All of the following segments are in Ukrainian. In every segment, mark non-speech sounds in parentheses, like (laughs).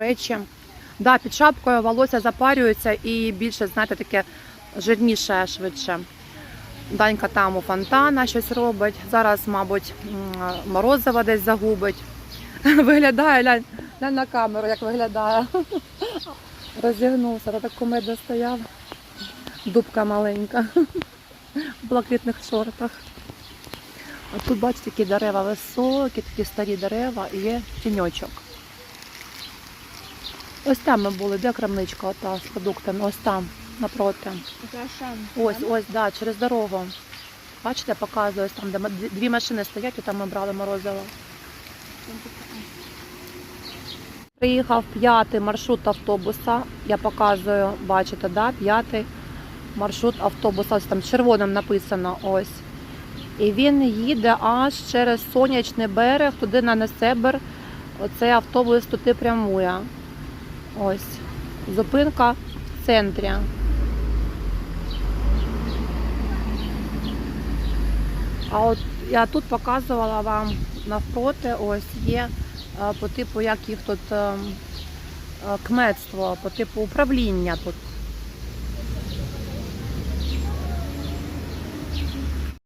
речі. Да, під шапкою волосся запарюється і більше, знаєте, таке жирніше швидше. Данька там у фонтана щось робить. Зараз, мабуть, м, морозиво десь загубить. (laughs) Виглядає, глянь, глянь на камеру, як виглядає. (laughs) Розігнувся, та так кумедно стояв. Дубка маленька. (laughs) В блакитних шортах. А тут, бачите, такі дерева високі, такі старі дерева і є тіньочок. Ось там ми були, де крамничка ота з продуктами, ось там, напроти. Ось, ось, да, через дорогу. Бачите, показую, ось там, де дві- дві машини стоять, і там ми брали морозиво. Приїхав п'ятий маршрут автобуса. Я показую, бачите, да, п'ятий маршрут автобуса. Ось там червоним написано ось. І він їде аж через сонячний берег, туди на Несебер. Оцей автобус туди прямує. Ось. Зупинка в центрі. А от я тут показувала вам навпроти, ось є е, по типу, як їх тут е, е, кметство, по типу управління тут.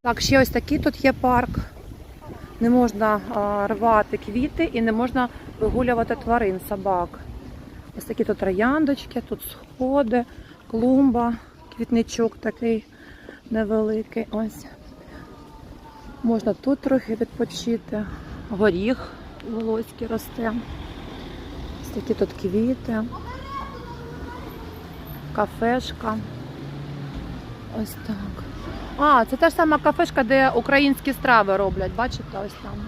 Так, ще ось такий тут є парк. Не можна рвати квіти і не можна вигулювати тварин, собак. Ось такі тут трояндочки, тут сходи, клумба, квітничок такий невеликий. Ось. Можна тут трохи відпочити. Горіх волоський росте. Ось такі тут квіти. Кафешка. Ось так. А, це та ж сама кафешка, де українські страви роблять. Бачите, ось там.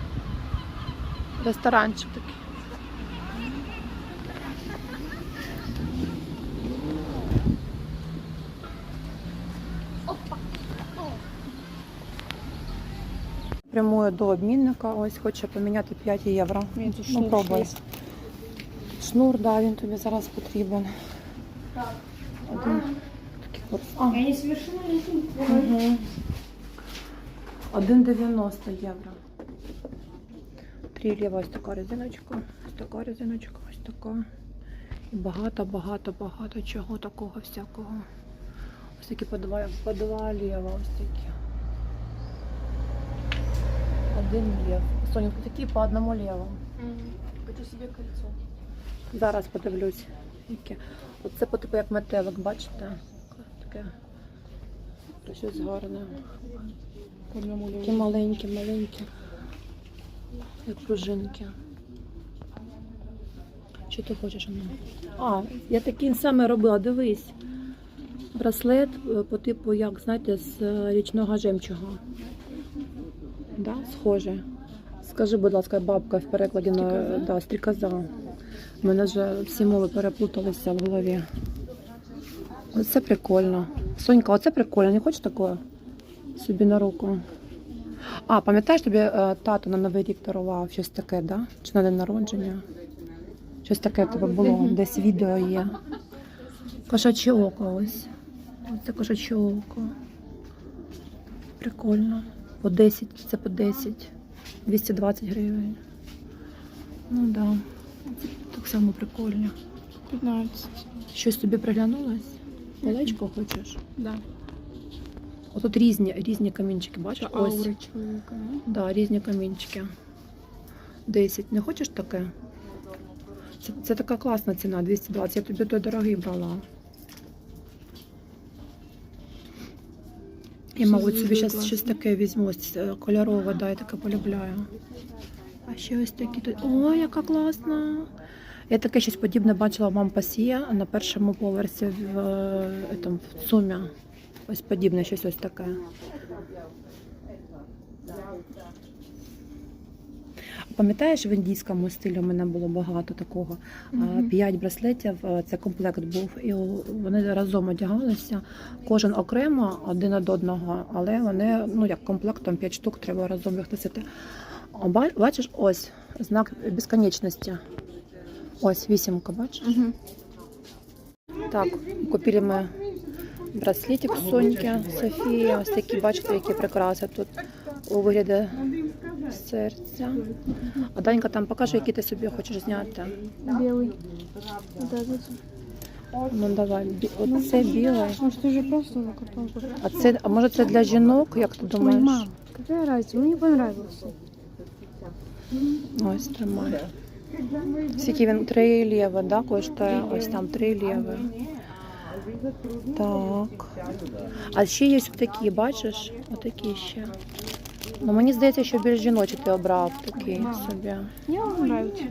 Ресторанчик такий. Прямую до обмінника. Ось хоче поміняти 5 євро. Він тут Ну, шнур пробуй. є. Шнур, да, він тобі зараз потрібен. Один такий курс. А, Я не совершила ничего. угу. 1,90 євро. Три ліва ось така резиночка, ось така резиночка, ось така. І багато, багато, багато чого такого всякого. Ось такі по два, по два ліва, ось такі. Один лев. Соня, такі по одному леву. Хочу себе кольцо. Зараз подивлюсь. Яке. Оце по типу як метелик, бачите? Таке щось гарне. Такі маленькі, маленькі. Як пружинки. Що ти хочеш? А, я такий саме робила, дивись. Браслет е, по типу, як знаєте, з е, річного жемчуга. Да, схоже. Скажи, будь ласка, бабка в перекладі на да, стрікоза. У мене вже всі мови переплуталися в голові. Оце прикольно. Сонька, оце прикольно. Не хочеш такого собі на руку? А, пам'ятаєш, тобі е, тато на Новий рік дарував щось таке, да? Чи на день народження? Щось таке тебе було, десь відео є. Кошаче око ось. Оце кошаче око. Прикольно. По 10, це по 10. 220 гривень. Ну так. Да. Так само прикольно. 15. Щось тобі приглянулось? Колечко хочеш? Да. Отут різні, різні камінчики, бачиш? Это аура человека. да? Да, різні камінчики. 10. Не хочеш таке? Це, це така класна ціна, 220. Я тобі той дорогий брала. Я, мабуть, собі зараз щось таке візьму, е, кольорове, да, я таке полюбляю. А ще ось такі тут. Ой, яка класна! Я таке щось подібне бачила в Мампасія на першому поверсі в, там, в Цумі. Ось подібне щось ось таке. Пам'ятаєш, в індійському стилі у мене було багато такого. П'ять браслетів, це комплект був, і вони разом одягалися, кожен окремо, один від одного, але вони, ну як комплектом, п'ять штук треба разом їх носити. Бачиш, ось знак безконечності. Ось вісімка, бачиш? Мгм. Так, купили ми браслетик Соньки Софії. Ось такі, бачите, які прикраси тут у вигляді серця. А Данька там покаже, які ти собі хочеш зняти. Да. Ну давай, оце біле. Может, ты же просто на картонку. А це, а може це для жінок, як ти думаєш? мам, какая разница? Мне понравился. Ось тримай. Скільки він 3 лєви, да, коштує? Ось там 3 лєви. Так. А ще є такі, бачиш? Отакі ще. Ну, мені здається, що більш жіночі ти обрав такий собі. Он нравится.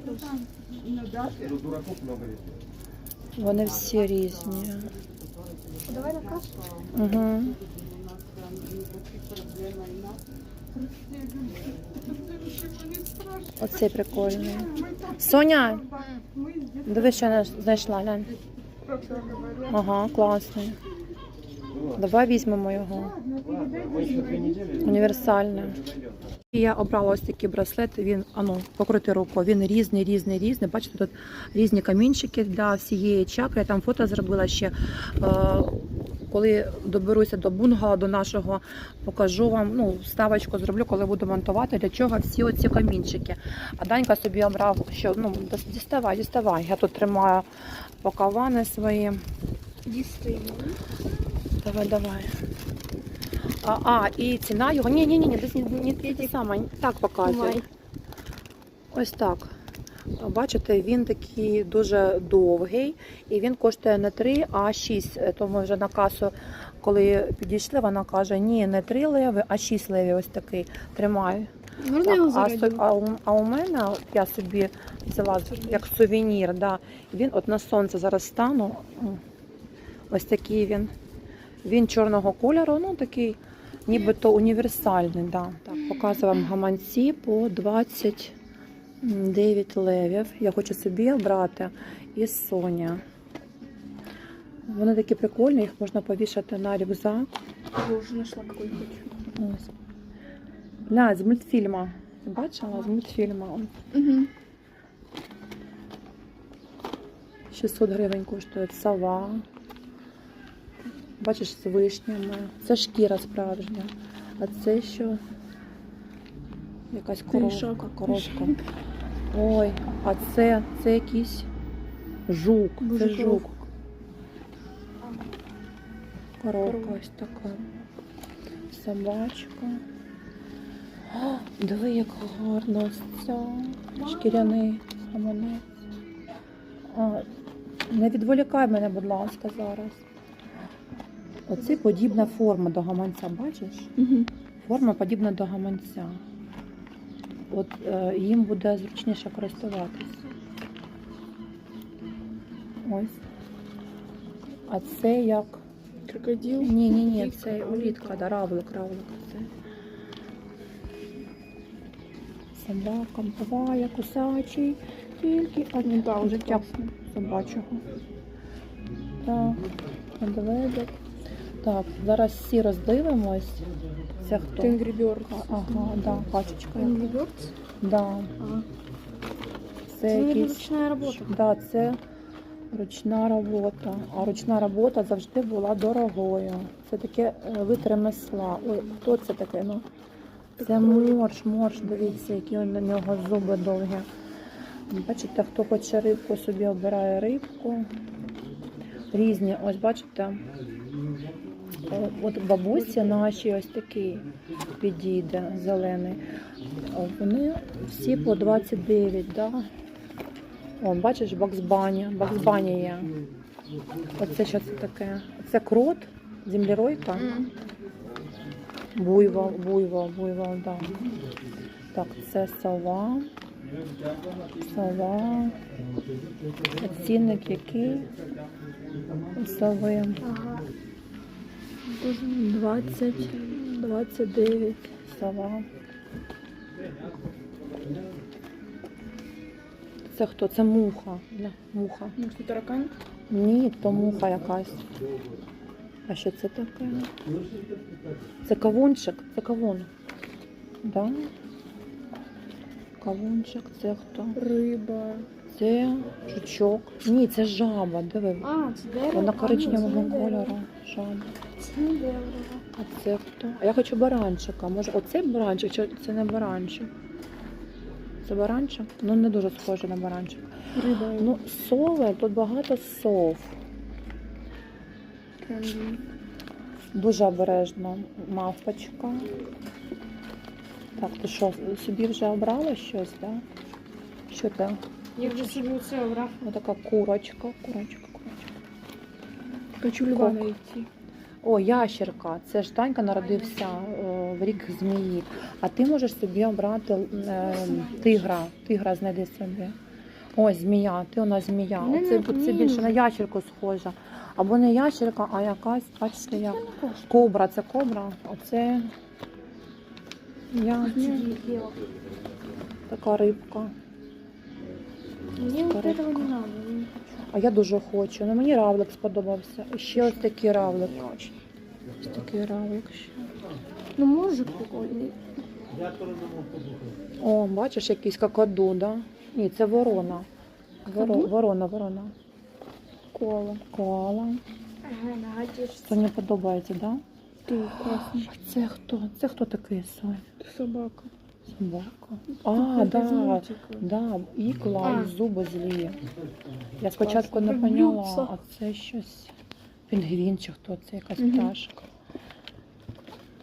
Вони всі різні. Давай на кассу. Угу. Оцей прикольний. Соня! Дивись, що я знайшла, глянь. Ага, класний. Давай візьмемо його. Універсальний. І Я обрала ось такий браслет. Він ану, покрути руку. Він різний, різний, різний. Бачите, тут різні камінчики для всієї чакри. Я там фото зробила ще. Е, коли доберуся до бунгала, до нашого, покажу вам, ну, вставочку зроблю, коли буду монтувати, для чого всі оці камінчики. А Данька собі обрав, що ну, діставай, діставай. Я тут тримаю пакавани свої. Дистей. Давай, давай. А, а і ціна його. Ні, ні, ні, ні, десь не, не, не те саме. Так показує. Ось так. Бачите, він такий дуже довгий і він коштує не 3, а 6. Тому вже на касу, коли підійшли, вона каже, ні, не 3 леви, а 6 левів ось такий. Тримай. Его Так, а, а, у, а у мене от я собі взяла як сувенір. Да. Він от на сонце зараз стану. Ось такий він. Він чорного кольору, ну такий, нібито універсальний. Да. Так, показую вам гаманці по 29 левів. Я хочу собі обрати із Соня. Вони такі прикольні, їх можна повішати на рюкзак. Я уже нашла какой хочу. Ось. Ля, з мультфільма. Бачила? З мультфільма. Угу. 600 гривень коштує сова. Бачиш, з вишнями. Це шкіра справжня. А це що? Якась коровка. Пиріжок. коровка. Ой, а це, це якийсь жук. Це жук. Коровка. ось така. Собачка. О, диви, як гарно ось ця. Шкіряний гаманець. Не відволікай мене, будь ласка, зараз. Оце подібна форма до гаманця, бачиш? Угу. Форма подібна до гаманця. От е, їм буде зручніше користуватись. Ось. А це як Крокодил. ні, ні, ні, це улітка, да, равлик, равлик. Це. Собака буває, кусачий, тільки Ну одне уже життя собачого. Так, медведик. Так, зараз всі роздивимось. Це хто? Тенгри Бёрдс. А, Ага, да, качечка. Тенгри Бёрдс? Да. Ага. Це Это, наверное, якийсь ручная работа. Да, це ручна робота. А ручна робота завжди була дорогою. Це таке е, вид ремесла. Ой, хто це таке? Ну, це морж, морж, дивіться, які на нього зуби довгі. Бачите, хто хоче рибку, собі обирає рибку. Різні, ось бачите. От бабусі наші ось такий підійде зелений. Вони всі по 29, да? О, бачиш, Баксбані. Баксбані є. Оце що це таке? Це крот, землеройка. Буйвол, буйвол, буйвол, да. Так, це сова. Сова. Оцінник який? Сови. Ага. 20, 29 сова. Це хто? Це муха. Ля, Муха. Это таракан? Ні, то муха якась. А що це таке? Це кавунчик, це кавун. Да? Кавунчик, це хто? Рыба. Це жучок. Ні, це жаба, диви. А, це дерево. Вона коричневого не дерево. кольору. Жаба. Це дерево. А це хто? А я хочу баранчика. Може, оцей баранчик, чи це не баранчик? Це баранчик? Ну не дуже схоже на баранчик. Рыба. Ну, сови, тут багато сов. Дуже обережно. Мавпочка. Так, ти що, собі вже обрала щось, так? Да? Що це? Я вже собі оце обрав. Ось така курочка, курочка, курочка. Хочу Львана йти. О, ящерка. Це ж Танька народився е, в рік змії. А ти можеш собі обрати е, тигра. Тигра знайди собі. Ось змія, ти нас змія. Оце, це більше на ящерку схожа. Або не ящерка, а якась, бачите, як. Кобра, це кобра, а це я, така рибка. Вот Коробка. этого не надо. я не хочу. А я дуже хочу. Ну мені равлик сподобався. І ще ось такий равлик. Ось такий равлик ще. Ну, мужик прикольний. О, бачиш, якийсь какаду, да? Ні, це ворона. Воро, Какаду? ворона, ворона. Кола. Коала. Ага, нагадишь. Це мені подобається, да? Ты классный. А це хто? Це хто такий Сонь? Ты собака. Собака. А, да. Да, ікла і зуби злі. Я спочатку не поняла, а це щось пінгвін чи хто це, якась пташка.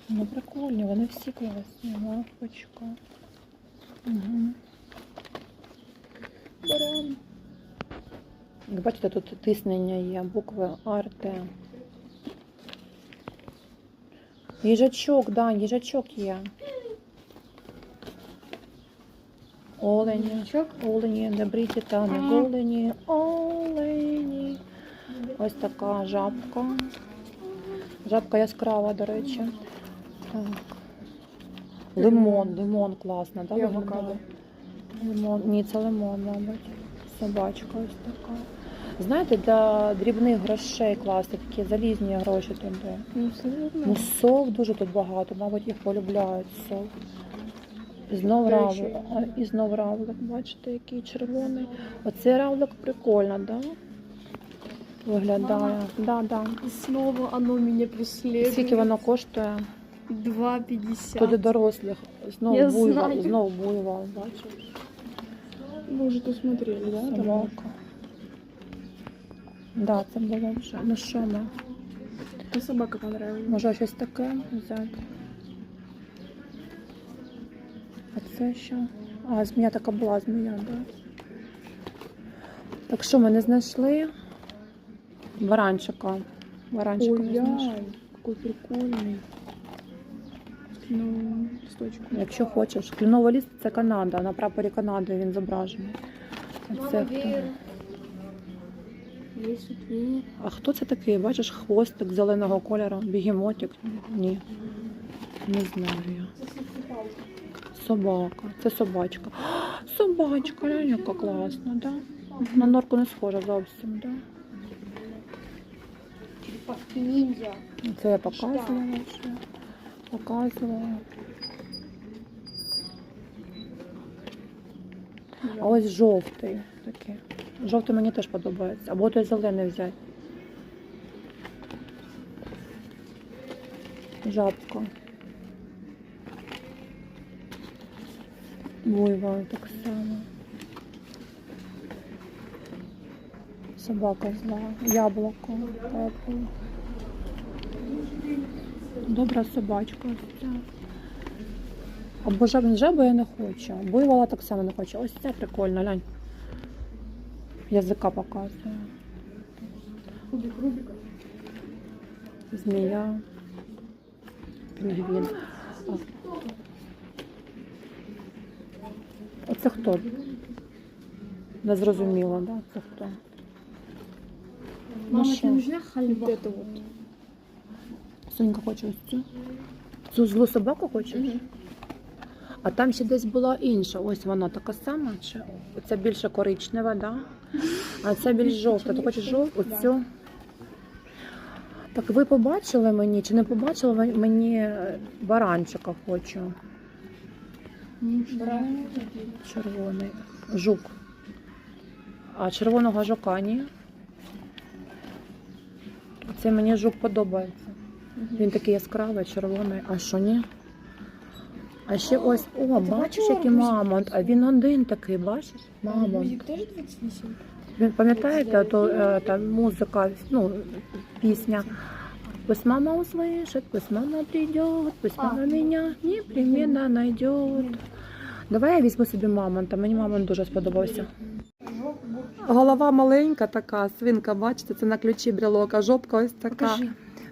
Ну, прикольні, вони всі класні. Лапочка. Угу. Баран. Як бачите, тут тиснення є, букви АРТ. Їжачок, да, їжачок є. Олені. Олені, не бриті та не Ага. голені. Олені. Ось така жабка. Жабка яскрава, до речі. Так. Лимон, лимон класно, так? Авокадо. Лимон. Ні, це лимон, мабуть. Собачка ось така. Знаєте, для дрібних грошей класно, такі залізні гроші туди. Ну. Ну, сов дуже тут багато, мабуть, їх полюбляють сов. І знов равлик. І знов равлик, бачите, який червоний. Оцей равлик прикольно, да? Виглядає. Да, да. И снова оно меня преследует. Скільки воно коштує? 2,50. То для дорослих. Знову Я буйвол, знаю. знову буйвол, бачиш? Вы уже посмотрели, да? там? Собака. Да, це було вже. Ну що ми? Мне собака понравилась. Може щось таке взяти? А це що? А, змія така була змія, да? Так що ми не знайшли баранчика. Баранчика Ой, не знайшли. яй, какой прикольный. Ну, листочку. Якщо хочеш. Кліновий ліст це Канада. На прапорі Канади він зображений. А це хто? А хто це такий? Бачиш, хвостик зеленого кольору, бігемотик? Ні. Не знаю я. Собака. Це собачка. А, (gasps) Собачка, яка класна, да? На норку не схожа зовсім, да? Це я показувала вже. Показувала. А ось жовтий такий. Жовтий мені теж подобається. Або той зелений взяти. Жабка. Буйвол так само. Собака зла. Яблуко. Тепле. Добра собачка. Або жаб, жабу я не хочу. Буйвола так само не хочу. Ось це прикольно, глянь. Язика показує. Змія. Пінгвін. А. Оце хто? Не зрозуміло, да? Це хто? Мама, тебе нужна хальва? Вот это вот. Сонька хоче ось цю. Цю злу собаку хочеш? А там ще десь була інша. Ось вона така сама. Чи оця більше коричнева, да? а ця більш жовта. Ти хочеш жовту? Оцю? Так ви побачили мені чи не побачили ви мені баранчика хочу? Червоний. Жук. А червоного жука ні? Це мені жук подобається. Він такий яскравий, червоний. А що ні? А ще ось, о, бачиш, який мамонт, а він один такий, бачиш? Мамонт. Теж 28? Ви пам'ятаєте, то е, та музика, ну, пісня. Пусть мама услышит, пусть мама придет, пусть мама меня непременно найдет. Давай я візьму собі мамонта, мені мамонт дуже сподобався. Голова маленька така, свинка, бачите, це на ключі брелок, а жопка ось така. Покажи.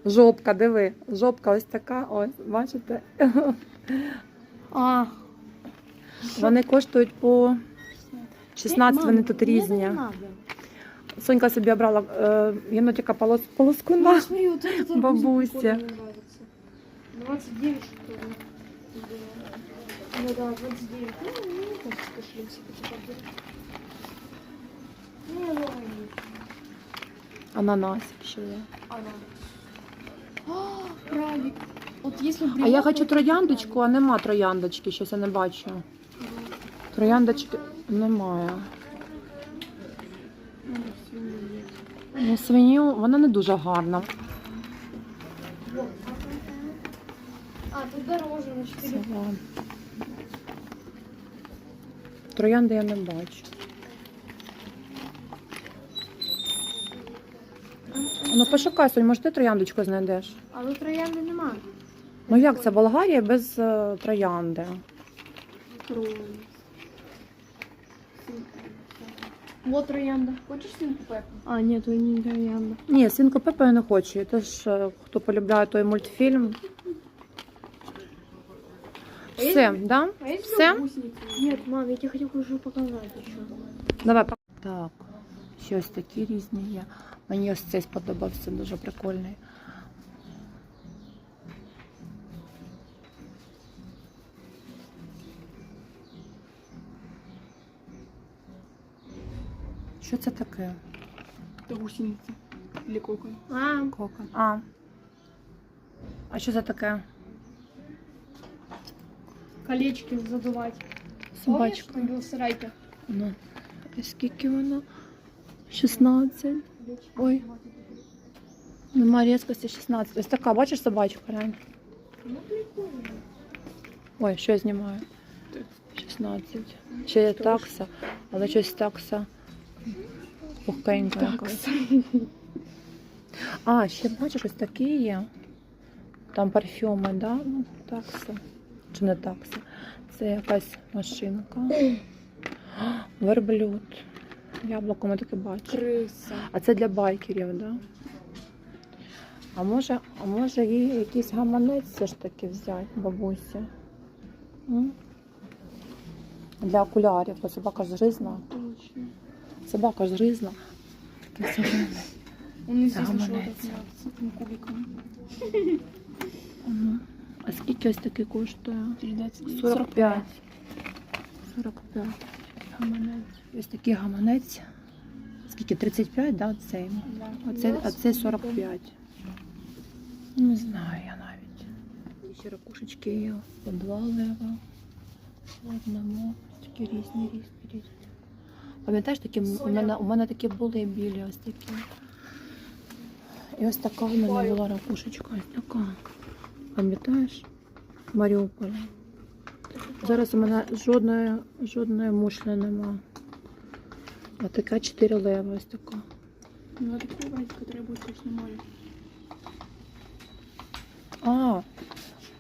Жопка, диви, жопка ось така, ось, бачите? А, Вони коштують по 16, Мам, вони тут мне это різні. не надо. Сонька собі обрала е, єнотика полос, полоску на. Ну, смотри, вот этот арбузик Бабуся. прикольный, мне нравится. 29 что ли? Ну да, 29. Ну, мне не кажется, кошелек себе типа будет. Ну, я думаю, Ананасик ще є. Она. А, крабик. Вот если А я хочу трояндочку, а нема трояндочки, щось я не бачу. Трояндочки немає. Ну, свиню, вона не дуже гарна. А, дороже на 4. Це. Троянди я не бачу. Ну пошукай, Сонь, може ти трояндочку знайдеш? А тут троянди нема. Ну як це Болгарія без е, троянди? Вот троянда. Хочешь свинку Пеппу? А, нет, это не троянда. Ні, свинку Пепе я не хочу. Я теж, е, хто полюбляє той мультфільм. Все, да? А есть Все? Нет, мам, я тебе хотел кое-что показать еще. Давай. пок- Так, ще ось такі різні є. Мені ось цей сподобався, дуже прикольний. Що це таке? Это гусеница. Или кокон. А, Кокон. А. А що це таке? колечки задувать. Собачка. Помнишь, на сарайке? Ну, і скільки воно? 16. Ой. Нема різкості 16. Ось така, бачиш собачка реально? Ну, прикольно. Ой, що я знімаю? 16. Ще є такса, але щось такса пухкенька якась. А, ще бачиш, ось такі є. Там парфюми, да? Ну, такса. Чи не такса? Це якась машинка. (gasps) Верблюд. Яблуко ми таке бачимо. Крыса. А це для байкерів, да? А може, а може їй якийсь гаманець все ж таки взяти, бабусі? М? Для окулярів, бо собака ж. Точно. Собака ж зелене. Он Да, здесь так с этим кубиком. Скільки ось такий коштує? 39. 45. 45. Гаманець. Ось такий гаманець. Скільки? 35, да, цей? Да. А це, а це 45. Не знаю я навіть. Ще ракушечки є по два лева. Одному. Такі різні, різні, різні. Пам'ятаєш, такі у мене, у мене такі були білі ось такі. І ось така в мене була ракушечка, ось така. Пам'ятаєш? В Маріуполі. Зараз у мене жодної, жодної мушлі нема. А така 4 лева ось така. Ну, это такой который будет точно мой. А,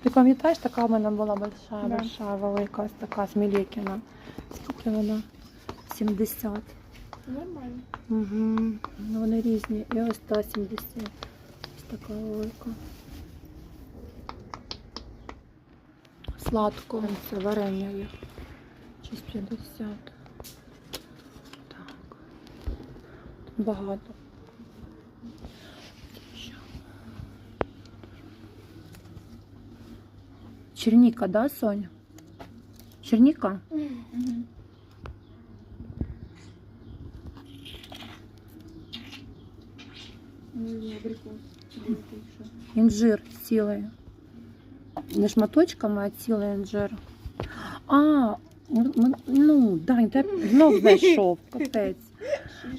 ти пам'ятаєш, така в мене була большая, Да. большая, велика, ось така з Мілєкіна. Скільки вона? 70. Нормально. Угу. Ну, вони різні. І ось та 70. Ось така велика. Сладко. Це варення є. 6,50. Так. Багато. Черніка, да, Соня? Черніка? Еще? Інжир цілий. Не шматочками, а цілий інжир. А, ну, да, я знов знайшов, (laughs) капець.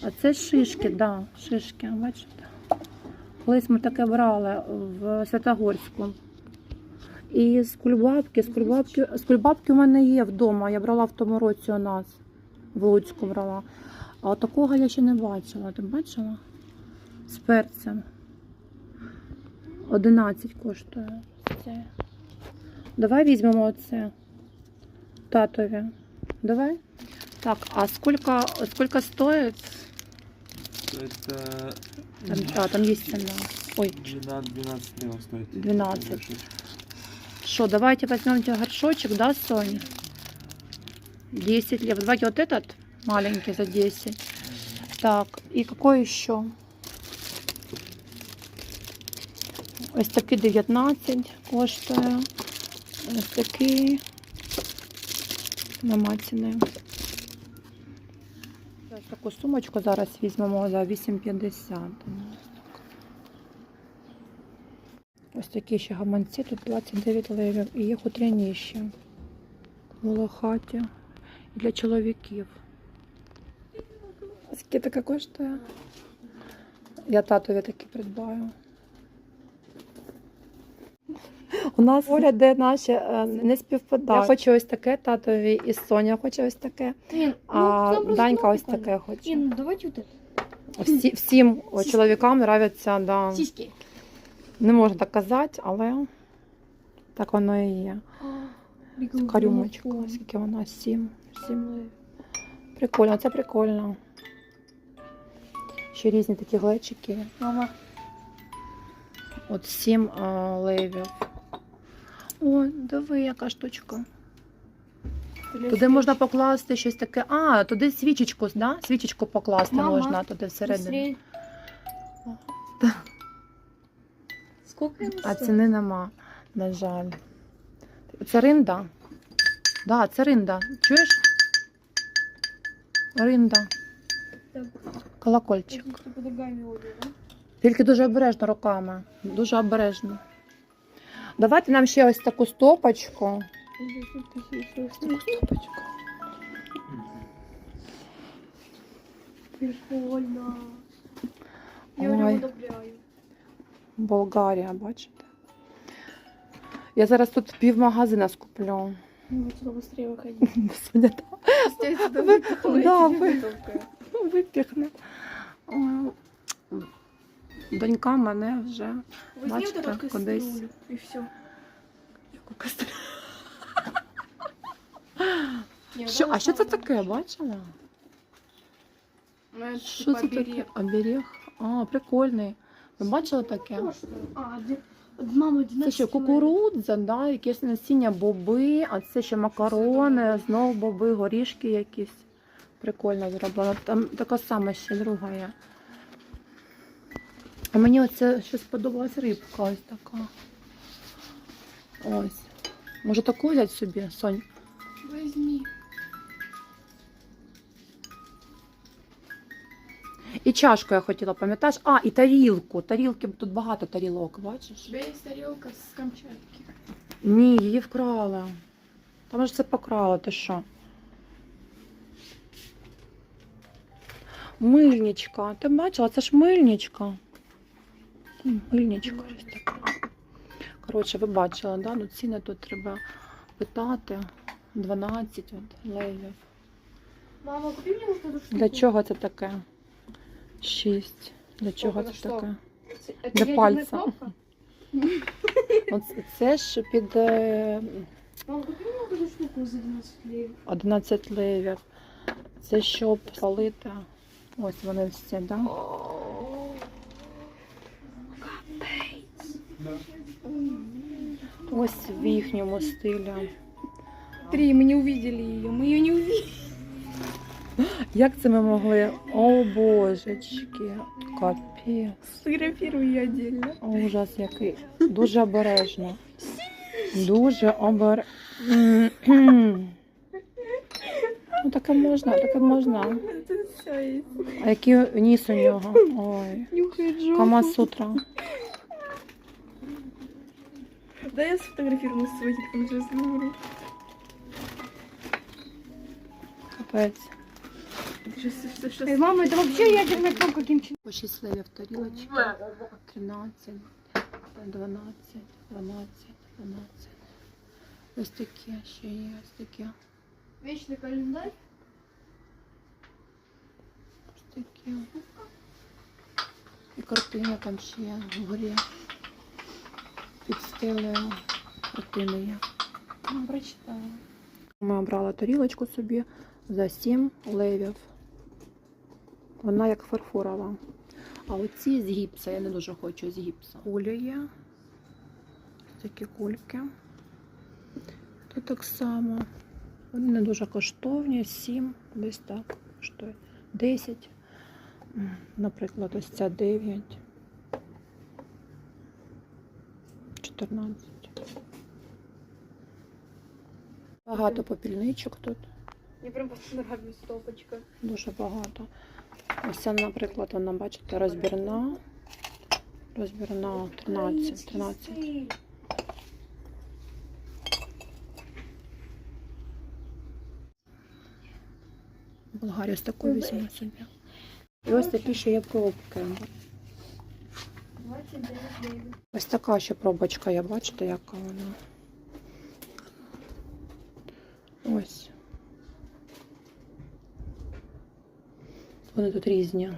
А це шишки, да, шишки, бачите. Колись ми таке брали в Святогорську. І з кульбабки, з кульбабки, з кульбабки у мене є вдома. Я брала в тому році у нас. В Луцьку брала. А такого я ще не бачила. Ти бачила? З перцем. 11 коштує. Це. Давай візьмемо оце. Татові. Давай. Так, а сколько, сколько стоит? Это Там, а, там есть цена. Ой, 12, 12 лев стоит. 12. Горшочек. что, давайте возьмем горшочек, да, Соня? 10 лев. Давайте вот этот маленький за 10. Так, и какой еще? Ось такий 19 коштує. Ось такий. Нема ціни. Таку сумочку зараз візьмемо за 8,50. Ось такі ще гаманці, тут 29 левів і є хутряніші. Волохаті. І для чоловіків. Скільки таке коштує? Я татові такі придбаю. У нас Оля, де наші е, не співпадають. Я хочу ось таке татові, і Соня хоче ось таке. Ин, А ну, Данька ось таке хоче. Ну давайте вот это. Всі, всім о, чоловікам нравиться, да. Сиськи. Не можна так казати, але так воно і є. Карюмочка, скільки вона? Сім. Сім. Прикольно, це прикольно. Ще різні такі глечики. Мама. От сім а, левів. О, диви, яка штучка. Туди можна покласти щось таке. А, туди свічечку, да? Свічечку покласти Мама, можна туди всередину. А ціни нема, на жаль. Це ринда? Да, це ринда. Чуєш? Ринда. Колокольчик. Тільки дуже обережно руками. Дуже обережно. Давайте нам ще ось таку стопочку. Ось таку стопочку. Прикольно. Я Ой. прям одобряю. Болгарія, бачите? Я зараз тут пів магазина скуплю. Ну, туда быстрее выходи. Соня (laughs) там Я сюда Вы- выпихала, да, я тебе вы- вытолкаю. випіхне. Ой, Донька мене вже. Бачите, кудись. и все. (laughs) Що, а що це таке, бачила? Що це таке? Оберіг. А, прикольний. Ви бачили таке? А, де- мама, 11 Це що, кукурудза, да, якесь насіння боби, а це ще макарони, знову боби, горішки якісь. Прикольно зроблено. Там така сама ще друга є. А мені оце ще сподобалась рибка ось така. Ось. Може таку взяти собі, Сонь? Возьми. І чашку я хотіла, пам'ятаєш? А, і тарілку. Тарілки, тут багато тарілок, бачиш? У тебя есть тарелка с Камчатки. Ні, її вкрали. Там ж це покрали, ти що? Мильничка. Ти бачила, це ж мильничка. М, Мильничка ось така. Коротше, ви бачили, да? Ну, ціни тут треба питати. 12 от, левів. Мама, купи мне вот эту штуку. Для чого це таке? 6. Для чого на це що? таке? Это Для ядерная пальца. кнопка? (laughs) От це ж під е, Мама, купи мне вот эту штуку за 12 лет. 11 левів. Це щоб палити. Ось вони всі, да? Ось в їхньому стилі. Три, мы не увидели ее. Мы ее не увидели. Як це ми могли? О божечки, капець. Сфотографируй ее отдельно. Ужас який. Дуже обережно. Дуже обер... Ну таке можна, таке можна. Это все есть. А який ніс у нього? Ой. Нюхает жопу. Камасутра. Да я сфотографирую с свой телефон сейчас выберу. Капець. Сейчас, сейчас, сейчас. мама, это вообще ядерная кнопка кимчи. По 6 левів тарілочки. 13, 12, 12, 12. Ось такі ще є, ось такі. Вечный календарь. Ось такі. І картина там ще є вгорі. Картини є. Ну, прочитала. Ми обрали тарілочку собі за 7 левів. Вона як фарфорова. А оці з гіпса, я не дуже хочу з гіпса. Кулі є. Такі кульки. Тут так само. Вони не дуже коштовні, 7, десь так коштує. 10. Наприклад, ось ця 9. 14. Багато попільничок тут. Мне прям понравилась стопочка. Дуже багато. Ось ця, наприклад, вона, бачите, розбірна. Розбірна 13. 13. Болгарію з таку візьму собі. І ось такі ще є пробки. 29 гривен. Ось така ще пробочка я бачите, яка вона. Ось. Вони тут різні.